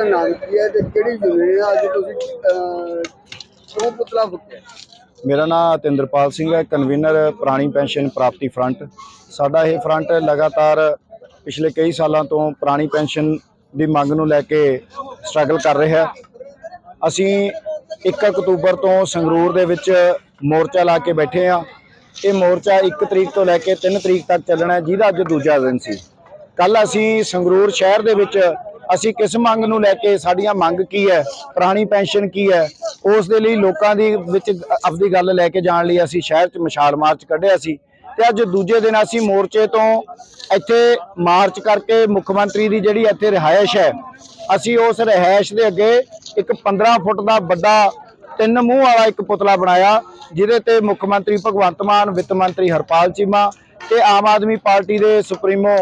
ਤੁਹਾਡਾ ਨਾਮ ਕੀ ਹੈ ਤੇ ਕਿਹੜੀ ਜ਼ਮੀਨ ਹੈ? ਅੱਜ ਤੁਸੀਂ ਅਹ, ਕਿਉਂ ਪੁਤਲਾ ਫੁੱਕਿਆ? ਮੇਰਾ ਨਾਮ ਤਿੰਦਰਪਾਲ ਸਿੰਘ ਹੈ ਕਨਵੀਨਰ ਪੁਰਾਣੀ ਪੈਨਸ਼ਨ ਪ੍ਰਾਪਤੀ ਫਰੰਟ। ਸਾਡਾ ਇਹ ਫਰੰਟ ਲਗਾਤਾਰ ਪਿਛਲੇ ਕਈ ਸਾਲਾਂ ਤੋਂ ਪੁਰਾਣੀ ਪੈਨਸ਼ਨ ਦੀ ਮੰਗ ਨੂੰ ਲੈ ਕੇ ਸਟਰਗਲ ਕਰ ਰਿਹਾ ਹੈ। ਅਸੀਂ 1 ਅਕਤੂਬਰ ਤੋਂ ਸੰਗਰੂਰ ਦੇ ਵਿੱਚ ਮੋਰਚਾ ਲਾ ਕੇ ਬੈਠੇ ਆ ਇਹ ਮੋਰਚਾ 1 ਤਰੀਕ ਤੋਂ ਲੈ ਕੇ 3 ਤਰੀਕ ਤੱਕ ਚੱਲਣਾ ਹੈ ਜਿਹਦਾ ਅੱਜ ਦੂਜਾ ਦਿਨ ਸੀ। ਕੱਲ ਅਸੀਂ ਸੰਗਰੂਰ ਸ਼ਹਿਰ ਦੇ ਵਿੱਚ ਅਸੀਂ ਕਿਸ ਮੰਗ ਨੂੰ ਲੈ ਕੇ ਸਾਡੀਆਂ ਮੰਗ ਕੀ ਹੈ? ਪੁਰਾਣੀ ਪੈਨਸ਼ਨ ਕੀ ਹੈ? ਉਸ ਦੇ ਲਈ ਲੋਕਾਂ ਦੀ ਵਿੱਚ ਆਪਦੀ ਗੱਲ ਲੈ ਕੇ ਜਾਣ ਲਈ ਅਸੀਂ ਸ਼ਹਿਰ 'ਚ ਮਸ਼ਾਲ ਮਾਰਚ ਕੱਢਿਆ ਸੀ। ਤੇ ਅੱਜ ਦੂਜੇ ਦਿਨ ਅਸੀਂ ਮੋਰਚੇ ਤੋਂ ਇੱਥੇ ਮਾਰਚ ਕਰਕੇ ਮੁੱਖ ਮੰਤਰੀ ਦੀ ਜਿਹੜੀ ਇੱਥੇ ਰਿਹਾਇਸ਼ ਹੈ, ਅਸੀਂ ਉਸ ਰਿਹਾਇਸ਼ ਦੇ ਅੱਗੇ ਇੱਕ 15 ਫੁੱਟ ਦਾ ਵੱਡਾ ਤਿੰਨ ਮੂੰਹ ਵਾਲਾ ਇੱਕ ਪੁਤਲਾ ਬਣਾਇਆ, ਜਿਹਦੇ ਤੇ ਮੁੱਖ ਮੰਤਰੀ ਭਗਵੰਤ ਮਾਨ, ਵਿੱਤ ਮੰਤਰੀ ਹਰਪਾਲ ਚੀਮਾ ਤੇ ਆਮ ਆਦਮੀ ਪਾਰਟੀ ਦੇ ਸੁਪਰੀਮੋ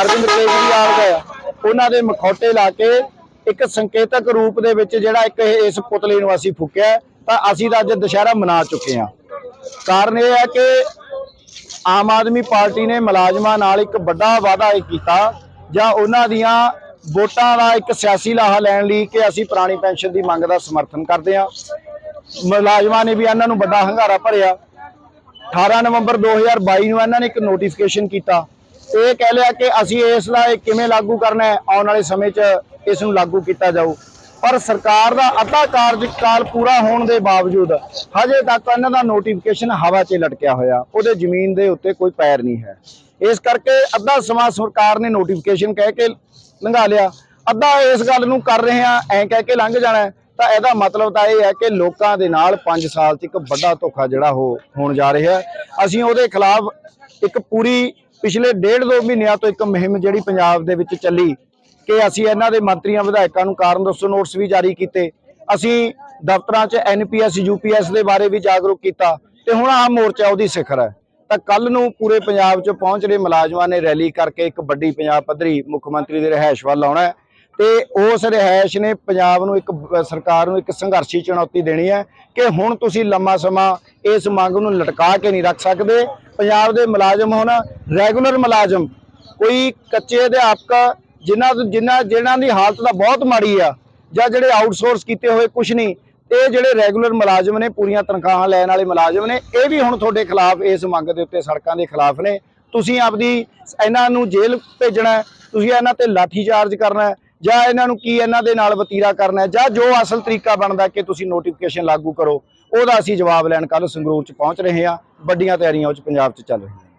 ਅਰਵਿੰਦ ਕੇਜਰੀਵਾਲ ਦਾ ਉਹਨਾਂ ਦੇ ਮਖੌਟੇ ਲਾ ਕੇ ਇੱਕ ਸੰਕੇਤਕ ਰੂਪ ਦੇ ਵਿੱਚ ਜਿਹੜਾ ਇੱਕ ਇਸ ਪੁਤਲੇ ਨੂੰ ਅਸੀਂ ਫੂਕਿਆ ਤਾਂ ਅਸੀਂ ਤਾਂ ਅੱਜ ਦੁਸ਼ਹਿਰਾ ਮਨਾ ਚੁੱਕੇ ਹਾਂ। ਕਾਰਨ ਇਹ ਹੈ ਕਿ ਆਮ ਆਦਮੀ ਪਾਰਟੀ ਨੇ ਮੁਲਾਜ਼ਮਾਂ ਨਾਲ ਇੱਕ ਵੱਡਾ ਵਾਅਦਾ ਇਹ ਕੀਤਾ ਜਾਂ ਉਹਨਾਂ ਦੀਆਂ ਵੋਟਾਂ ਦਾ ਇੱਕ ਸਿਆਸੀ ਲਾਹਾ ਲੈਣ ਲਈ ਕਿ ਅਸੀਂ ਪੁਰਾਣੀ ਪੈਨਸ਼ਨ ਦੀ ਮੰਗ ਦਾ ਸਮਰਥਨ ਕਰਦੇ ਹਾਂ। ਮੁਲਾਜ਼ਮਾਂ ਨੇ ਵੀ ਇਹਨਾਂ ਨੂੰ ਵੱਡਾ ਹੰਗਾਰਾ ਭਰਿਆ। 18 ਨਵੰਬਰ 2022 ਨੂੰ ਇਹਨਾਂ ਨੇ ਇੱਕ ਨੋਟੀਫਿਕੇਸ਼ਨ ਕੀਤਾ। ਇਹ ਕਹਿ ਲਿਆ ਕਿ ਅਸੀਂ ਇਸ ਦਾ ਇਹ ਕਿਵੇਂ ਲਾਗੂ ਕਰਨਾ ਹੈ, ਆਉਣ ਵਾਲੇ ਸਮੇਂ 'ਚ ਇਸ ਨੂੰ ਲਾਗੂ ਕੀਤਾ ਜਾਊ। ਪਰ ਸਰਕਾਰ ਦਾ ਅੱਧਾ ਕਾਰਜਕਾਲ ਪੂਰਾ ਹੋਣ ਦੇ ਬਾਵਜੂਦ ਹਜੇ ਤੱਕ ਇਹਨਾਂ ਦਾ ਨੋਟੀਫਿਕੇਸ਼ਨ ਹਵਾ 'ਚ ਲਟਕਿਆ ਹੋਇਆ। ਉਹਦੇ ਜ਼ਮੀਨ ਦੇ ਉੱਤੇ ਕੋਈ ਪੈਰ ਨਹੀਂ ਹੈ। ਇਸ ਕਰਕੇ ਅੱਧਾ ਸਮਾਂ ਸਰਕਾਰ ਨੇ ਨੋਟੀਫਿਕੇਸ਼ਨ ਕਹਿ ਕੇ ਲੰਘਾ ਲਿਆ। ਅੱਧਾ ਇਸ ਗੱਲ ਨੂੰ ਕਰ ਰਹੇ ਆ ਐਂ ਕਹਿ ਕੇ ਲੰਘ ਜਾਣਾ ਤਾਂ ਇਹਦਾ ਮਤਲਬ ਤਾਂ ਇਹ ਹੈ ਕਿ ਲੋਕਾਂ ਦੇ ਨਾਲ 5 ਸਾਲ 'ਚ ਇੱਕ ਵੱਡਾ ਧੋਖਾ ਜਿਹੜਾ ਉਹ ਹੋਣ ਜਾ ਰਿਹਾ ਅਸੀਂ ਉਹਦੇ ਖਿਲਾਫ ਇੱਕ ਪੂਰੀ ਪਿਛਲੇ ਡੇਢ ਦੋ ਮਹੀਨਿਆਂ ਤੋਂ ਇੱਕ ਮੁਹਿੰਮ ਜਿਹੜੀ ਪੰਜਾਬ ਦੇ ਵਿੱਚ ਚੱਲੀ ਕਿ ਅਸੀਂ ਇਹਨਾਂ ਦੇ ਮੰਤਰੀਆਂ, ਵਿਧਾਇਕਾਂ ਨੂੰ ਕਾਰਨ ਦੱਸੋ, ਨੋਟਿਸ ਵੀ ਜਾਰੀ ਕੀਤੇ। ਅਸੀਂ ਦਫ਼ਤਰਾਂ 'ਚ ਐਨਪੀਐਸ ਯੂਪੀਐਸ ਦੇ ਬਾਰੇ ਵੀ ਜਾਗਰੂਕ ਕੀਤਾ ਤੇ ਹੁਣ ਆਮ ਮੋਰਚਾ ਉਹਦੀ ਸਿਖਰ ਹੈ। ਤਾਂ ਕੱਲ ਨੂੰ ਪੂਰੇ ਪੰਜਾਬ 'ਚ ਪਹੁੰਚ ਰਹੇ ਮੁਲਾਜ਼ਮਾਂ ਨੇ ਰੈਲੀ ਕਰਕੇ ਇੱਕ ਵੱਡੀ ਪੰਜਾਬ ਪੱਧਰੀ ਮੁੱਖ ਮੰਤਰੀ ਦੇ ਰਿਹਾਇਸ਼ ਵੱਲ ਆਉਣਾ ਹੈ ਤੇ ਉਸ ਰਿਹਾਇਸ਼ ਨੇ ਪੰਜਾਬ ਨੂੰ ਇੱਕ ਸਰਕਾਰ ਨੂੰ ਇੱਕ ਸੰਘਰਸ਼ੀ ਚੁਣੌਤੀ ਦੇਣੀ ਹੈ ਕਿ ਹੁਣ ਤੁਸੀਂ ਲੰਮਾ ਸਮਾਂ ਇਸ ਮੰਗ ਨੂੰ ਲਟਕਾ ਕੇ ਨਹੀਂ ਰੱਖ ਸਕਦੇ। ਪੰਜਾਬ ਦੇ ਮੁਲਾਜ਼ਮ ਹੁਣ ਰੈਗੂਲਰ ਮੁਲਾਜ਼ਮ। ਕੋਈ ਕੱਚੇ ਅਧਿਆਪਕ, ਜਿਨ੍ਹਾਂ ਜਿਨ੍ਹਾਂ ਜਿਹਨਾਂ ਦੀ ਹਾਲਤ ਤਾਂ ਬਹੁਤ ਮਾੜੀ ਆ, ਜਾਂ ਜਿਹੜੇ ਆਊਟਸੋਰਸ ਕੀਤੇ ਹੋਏ ਕੁਝ ਨਹੀਂ, ਇਹ ਜਿਹੜੇ ਰੈਗੂਲਰ ਮੁਲਾਜ਼ਮ ਨੇ, ਪੂਰੀਆਂ ਤਨਖਾਹਾਂ ਲੈਣ ਵਾਲੇ ਮੁਲਾਜ਼ਮ ਨੇ, ਇਹ ਵੀ ਹੁਣ ਤੁਹਾਡੇ ਖਿਲਾਫ ਇਸ ਮੰਗ ਦੇ ਉੱਤੇ ਸੜਕਾਂ ਦੇ ਖਿਲਾਫ ਨੇ। ਤੁਸੀਂ ਆਪਦੀ ਇਹਨਾਂ ਨੂੰ ਜੇਲ੍ਹ ਭੇਜਣਾ ਤੁਸੀਂ ਇਹਨਾਂ ਤੇ ਲਾਠੀ ਚਾਰਜ ਕਰਨਾ ਜਾਂ ਇਹਨਾਂ ਨੂੰ ਕੀ ਇਹਨਾਂ ਦੇ ਨਾਲ ਵਤੀਰਾ ਕਰਨਾ ਜਾਂ ਜੋ ਅਸਲ ਤਰੀਕਾ ਬਣਦਾ ਕਿ ਤੁਸੀਂ ਨੋਟੀਫਿਕੇਸ਼ਨ ਲਾਗੂ ਕਰੋ, ਉਹਦਾ ਅਸੀਂ ਜਵਾਬ ਲੈਣ ਕੱਲ ਸੰਗਰੂਰ ਚ ਪਹੁੰਚ ਰਹੇ ਹਾਂ, ਵੱਡੀਆਂ ਤਿਆਰੀਆਂ ਉਹ ਚ ਪੰਜਾਬ ਚ ਚੱਲ ਰਹੀਆਂ